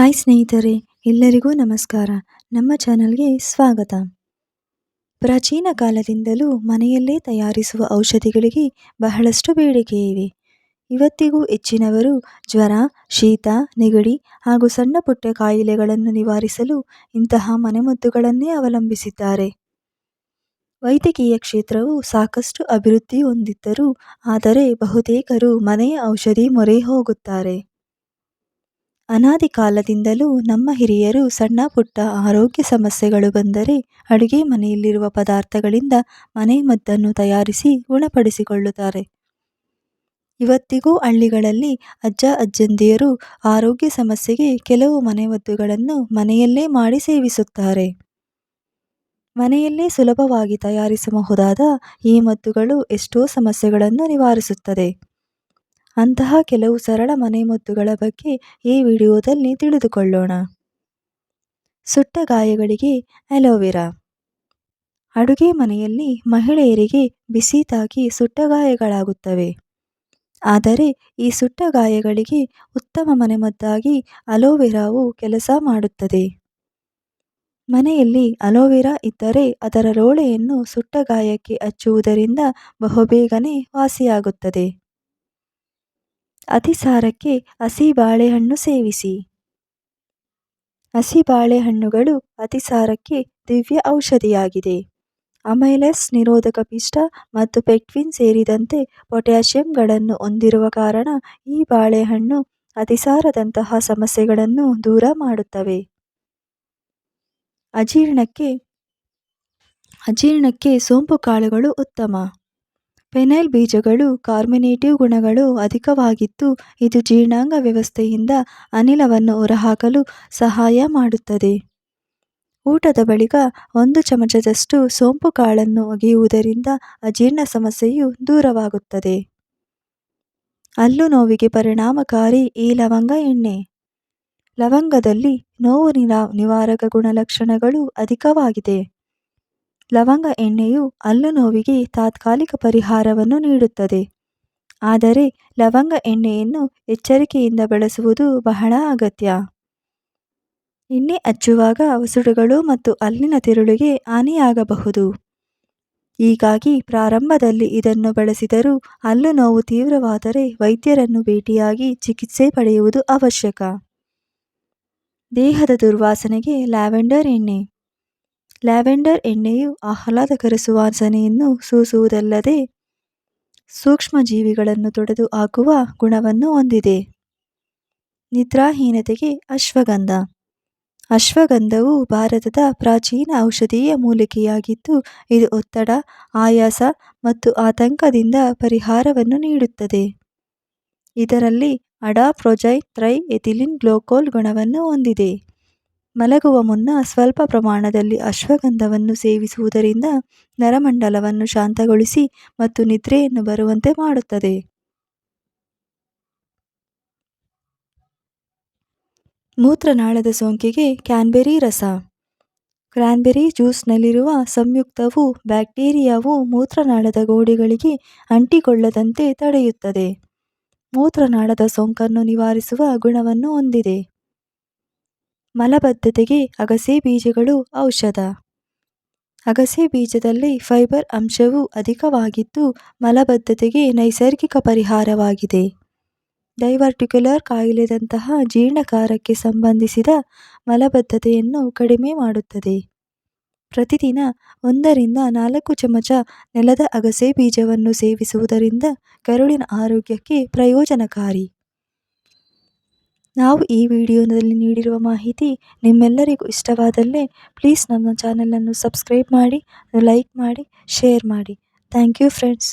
Hi ಸ್ನೇಹಿತರೆ, ಎಲ್ಲರಿಗೂ ನಮಸ್ಕಾರ. ನಮ್ಮ ಚಾನಲ್ಗೆ ಸ್ವಾಗತ. ಪ್ರಾಚೀನ ಕಾಲದಿಂದಲೂ ಮನೆಯಲ್ಲೇ ತಯಾರಿಸುವ ಔಷಧಿಗಳಿಗೆ ಬಹಳಷ್ಟು ಬೇಡಿಕೆ ಇವೆ. ಇವತ್ತಿಗೂ ಹೆಚ್ಚಿನವರು ಜ್ವರ, ಶೀತ, ನೆಗಡಿ ಹಾಗೂ ಸಣ್ಣ ಪುಟ್ಟ ಕಾಯಿಲೆಗಳನ್ನು ನಿವಾರಿಸಲು ಇಂತಹ ಮನೆಮದ್ದುಗಳನ್ನೇ ಅವಲಂಬಿಸಿದ್ದಾರೆ. ವೈದ್ಯಕೀಯ ಕ್ಷೇತ್ರವು ಸಾಕಷ್ಟು ಅಭಿವೃದ್ಧಿ ಹೊಂದಿದ್ದರೂ ಆದರೆ ಬಹುತೇಕರು ಮನೆಯ ಔಷಧಿ ಮೊರೆ ಹೋಗುತ್ತಾರೆ. ಅನಾದಿ ಕಾಲದಿಂದಲೂ ನಮ್ಮ ಹಿರಿಯರು ಸಣ್ಣ ಪುಟ್ಟ ಆರೋಗ್ಯ ಸಮಸ್ಯೆಗಳು ಬಂದರೆ ಅಡುಗೆ ಮನೆಯಲ್ಲಿರುವ ಪದಾರ್ಥಗಳಿಂದ ಮನೆಮದ್ದನ್ನು ತಯಾರಿಸಿ ಗುಣಪಡಿಸಿಕೊಳ್ಳುತ್ತಾರೆ. ಇವತ್ತಿಗೂ ಹಳ್ಳಿಗಳಲ್ಲಿ ಅಜ್ಜ ಅಜ್ಜಂದಿಯರು ಆರೋಗ್ಯ ಸಮಸ್ಯೆಗೆ ಕೆಲವು ಮನೆಮದ್ದುಗಳನ್ನು ಮನೆಯಲ್ಲೇ ಮಾಡಿ ಸೇವಿಸುತ್ತಾರೆ. ಮನೆಯಲ್ಲೇ ಸುಲಭವಾಗಿ ತಯಾರಿಸಬಹುದಾದ ಈ ಮದ್ದುಗಳು ಎಷ್ಟೋ ಸಮಸ್ಯೆಗಳನ್ನು ನಿವಾರಿಸುತ್ತದೆ. ಅಂತಹ ಕೆಲವು ಸರಳ ಮನೆಮದ್ದುಗಳ ಬಗ್ಗೆ ಈ ವಿಡಿಯೋದಲ್ಲಿ ತಿಳಿದುಕೊಳ್ಳೋಣ. ಸುಟ್ಟ ಗಾಯಗಳಿಗೆ ಅಲೋವೆರಾ. ಅಡುಗೆ ಮನೆಯಲ್ಲಿ ಮಹಿಳೆಯರಿಗೆ ಬಿಸಿ ತಾಗಿ ಸುಟ್ಟ ಗಾಯಗಳಾಗುತ್ತವೆ. ಆದರೆ ಈ ಸುಟ್ಟ ಗಾಯಗಳಿಗೆ ಉತ್ತಮ ಮನೆಮದ್ದಾಗಿ ಅಲೋವೆರಾವು ಕೆಲಸ ಮಾಡುತ್ತದೆ. ಮನೆಯಲ್ಲಿ ಅಲೋವೆರಾ ಇದ್ದರೆ ಅದರ ರೋಳೆಯನ್ನು ಸುಟ್ಟ ಗಾಯಕ್ಕೆ ಹಚ್ಚುವುದರಿಂದ ಬಹುಬೇಗನೆ ವಾಸಿಯಾಗುತ್ತದೆ. ಅತಿಸಾರಕ್ಕೆ ಹಸಿ ಬಾಳೆಹಣ್ಣು ಸೇವಿಸಿ. ಹಸಿ ಬಾಳೆಹಣ್ಣುಗಳು ಅತಿಸಾರಕ್ಕೆ ದಿವ್ಯ ಔಷಧಿಯಾಗಿದೆ. ಅಮೈಲಸ್ ನಿರೋಧಕ ಪಿಷ್ಟ ಮತ್ತು ಪೆಕ್ಟಿನ್ ಸೇರಿದಂತೆ ಪೊಟ್ಯಾಷಿಯಂಗಳನ್ನು ಹೊಂದಿರುವ ಕಾರಣ ಈ ಬಾಳೆಹಣ್ಣು ಅತಿಸಾರದಂತಹ ಸಮಸ್ಯೆಗಳನ್ನು ದೂರ ಮಾಡುತ್ತವೆ. ಅಜೀರ್ಣಕ್ಕೆ ಅಜೀರ್ಣಕ್ಕೆ ಸೋಂಪು ಕಾಳುಗಳು ಉತ್ತಮ. ಫೆನೈಲ್ ಬೀಜಗಳು ಕಾರ್ಮಿನೇಟಿವ್ ಗುಣಗಳು ಅಧಿಕವಾಗಿದ್ದು, ಇದು ಜೀರ್ಣಾಂಗ ವ್ಯವಸ್ಥೆಯಿಂದ ಅನಿಲವನ್ನು ಹೊರಹಾಕಲು ಸಹಾಯ ಮಾಡುತ್ತದೆ. ಊಟದ ಬಳಿಕ ಒಂದು ಚಮಚದಷ್ಟು ಸೋಂಪು ಕಾಳನ್ನು ಒಗೆಯುವುದರಿಂದ ಅಜೀರ್ಣ ಸಮಸ್ಯೆಯು ದೂರವಾಗುತ್ತದೆ. ಹಲ್ಲು ನೋವಿಗೆ ಪರಿಣಾಮಕಾರಿ ಈ ಲವಂಗ ಎಣ್ಣೆ. ಲವಂಗದಲ್ಲಿ ನೋವು ನಿರಾ, ನಿವಾರಕ ಗುಣಲಕ್ಷಣಗಳು ಅಧಿಕವಾಗಿದೆ. ಲವಂಗ ಎಣ್ಣೆಯು ಹಲ್ಲು ನೋವಿಗೆ ತಾತ್ಕಾಲಿಕ ಪರಿಹಾರವನ್ನು ನೀಡುತ್ತದೆ. ಆದರೆ ಲವಂಗ ಎಣ್ಣೆಯನ್ನು ಎಚ್ಚರಿಕೆಯಿಂದ ಬಳಸುವುದು ಬಹಳ ಅಗತ್ಯ. ಎಣ್ಣೆ ಹಚ್ಚುವಾಗ ವಸುಡುಗಳು ಮತ್ತು ಅಲ್ಲಿನ ತಿರುಳಿಗೆ ಹಾನಿಯಾಗಬಹುದು. ಹೀಗಾಗಿ ಪ್ರಾರಂಭದಲ್ಲಿ ಇದನ್ನು ಬಳಸಿದರೂ ಹಲ್ಲು ನೋವು ತೀವ್ರವಾದರೆ ವೈದ್ಯರನ್ನು ಭೇಟಿಯಾಗಿ ಚಿಕಿತ್ಸೆ ಪಡೆಯುವುದು ಅವಶ್ಯಕ. ದೇಹದ ದುರ್ವಾಸನೆಗೆ ಲ್ಯಾವೆಂಡರ್ ಎಣ್ಣೆ. ಲ್ಯಾವೆಂಡರ್ ಎಣ್ಣೆಯು ಆಹ್ಲಾದಕರ ಸುವಾಸನೆಯನ್ನು ಸೂಸುವುದಲ್ಲದೆ ಸೂಕ್ಷ್ಮ ಜೀವಿಗಳನ್ನು ತೊಡೆದು ಹಾಕುವ ಗುಣವನ್ನು ಹೊಂದಿದೆ. ನಿದ್ರಾಹೀನತೆಗೆ ಅಶ್ವಗಂಧ. ಅಶ್ವಗಂಧವು ಭಾರತದ ಪ್ರಾಚೀನ ಔಷಧೀಯ ಮೂಲಿಕೆಯಾಗಿದ್ದು, ಇದು ಒತ್ತಡ, ಆಯಾಸ ಮತ್ತು ಆತಂಕದಿಂದ ಪರಿಹಾರವನ್ನು ನೀಡುತ್ತದೆ. ಇದರಲ್ಲಿ ಅಡಾಪ್ರೊಜೈನ್ ತ್ರೈ ಎಥಿಲಿನ್ ಗ್ಲೋಕೋಲ್ ಗುಣವನ್ನು ಹೊಂದಿದೆ. ಮಲಗುವ ಮುನ್ನ ಸ್ವಲ್ಪ ಪ್ರಮಾಣದಲ್ಲಿ ಅಶ್ವಗಂಧವನ್ನು ಸೇವಿಸುವುದರಿಂದ ನರಮಂಡಲವನ್ನು ಶಾಂತಗೊಳಿಸಿ ಮತ್ತು ನಿದ್ರೆಯನ್ನು ಬರುವಂತೆ ಮಾಡುತ್ತದೆ. ಮೂತ್ರನಾಳದ ಸೋಂಕಿಗೆ ಕ್ಯಾನ್ಬೆರಿ ರಸ. ಕ್ರ್ಯಾನ್ಬೆರಿ ಜ್ಯೂಸ್ನಲ್ಲಿರುವ ಸಂಯುಕ್ತವು ಬ್ಯಾಕ್ಟೀರಿಯಾವು ಮೂತ್ರನಾಳದ ಗೋಡೆಗಳಿಗೆ ಅಂಟಿಕೊಳ್ಳದಂತೆ ತಡೆಯುತ್ತದೆ. ಮೂತ್ರನಾಳದ ಸೋಂಕನ್ನು ನಿವಾರಿಸುವ ಗುಣವನ್ನು ಹೊಂದಿದೆ. ಮಲಬದ್ಧತೆಗೆ ಅಗಸೆ ಬೀಜಗಳು ಔಷಧ. ಅಗಸೆ ಬೀಜದಲ್ಲಿ ಫೈಬರ್ ಅಂಶವು ಅಧಿಕವಾಗಿದ್ದು ಮಲಬದ್ಧತೆಗೆ ನೈಸರ್ಗಿಕ ಪರಿಹಾರವಾಗಿದೆ. ಡೈವರ್ಟಿಕ್ಯುಲರ್ ಕಾಯಿಲೆದಂತಹ ಜೀರ್ಣಕಾರಕ್ಕೆ ಸಂಬಂಧಿಸಿದ ಮಲಬದ್ಧತೆಯನ್ನು ಕಡಿಮೆ ಮಾಡುತ್ತದೆ. ಪ್ರತಿದಿನ ಒಂದರಿಂದ ನಾಲ್ಕು ಚಮಚ ನೆಲದ ಅಗಸೆ ಬೀಜವನ್ನು ಸೇವಿಸುವುದರಿಂದ ಕರುಳಿನ ಆರೋಗ್ಯಕ್ಕೆ ಪ್ರಯೋಜನಕಾರಿ. ನಾವು ಈ ವಿಡಿಯೋದಲ್ಲಿ ನೀಡಿರುವ ಮಾಹಿತಿ ನಿಮ್ಮೆಲ್ಲರಿಗೂ ಇಷ್ಟವಾದಲ್ಲಿ ಪ್ಲೀಸ್ ನಮ್ಮ ಚಾನಲನ್ನು ಸಬ್ಸ್ಕ್ರೈಬ್ ಮಾಡಿ, ಲೈಕ್ ಮಾಡಿ, ಶೇರ್ ಮಾಡಿ. Thank you friends.